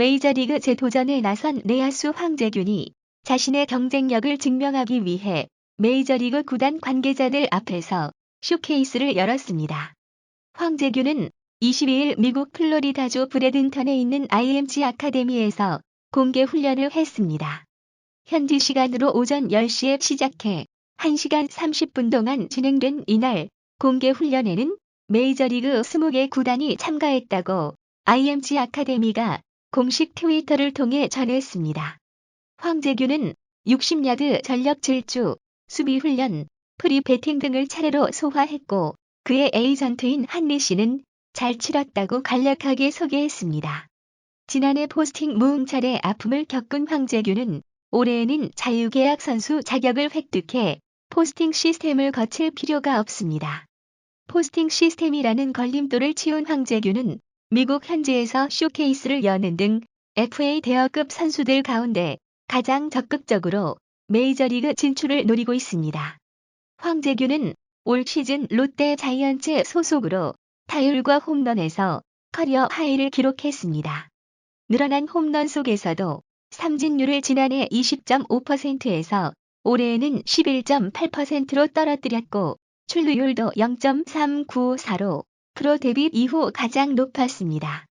메이저리그 재도전에 나선 내야수 황재균이 자신의 경쟁력을 증명하기 위해 메이저리그 구단 관계자들 앞에서 쇼케이스를 열었습니다. 황재균은 22일 미국 플로리다주 브레든턴에 있는 IMG 아카데미에서 공개 훈련을 했습니다. 현지 시간으로 오전 10시에 시작해 1시간 30분 동안 진행된 이날 공개 훈련에는 메이저리그 20개 구단이 참가했다고 IMG 아카데미가 공식 트위터를 통해 전했습니다. 황재균은 60야드 전력 질주, 수비 훈련, 프리 배팅 등을 차례로 소화했고 그의 에이전트인 한리 씨는 잘 치렀다고 간략하게 소개했습니다. 지난해 포스팅 무응찰의 아픔을 겪은 황재균은 올해에는 자유계약 선수 자격을 획득해 포스팅 시스템을 거칠 필요가 없습니다. 포스팅 시스템이라는 걸림돌을 치운 황재균은 미국 현지에서 쇼케이스를 여는 등 FA 대여급 선수들 가운데 가장 적극적으로 메이저리그 진출을 노리고 있습니다. 황재균은 올 시즌 롯데 자이언츠 소속으로 타율과 홈런에서 커리어 하이를 기록했습니다. 늘어난 홈런 속에서도 삼진율을 지난해 20.5%에서 올해에는 11.8%로 떨어뜨렸고 출루율도 0.394로 프로 데뷔 이후 가장 높았습니다.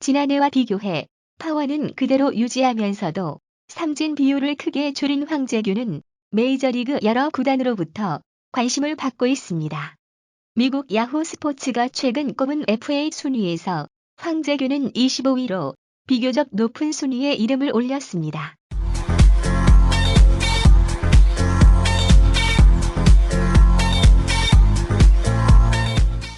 지난해와 비교해 파워는 그대로 유지하면서도 삼진 비율을 크게 줄인 황재균은 메이저리그 여러 구단으로부터 관심을 받고 있습니다. 미국 야후 스포츠가 최근 꼽은 FA 순위에서 황재균은 25위로 비교적 높은 순위에 이름을 올렸습니다.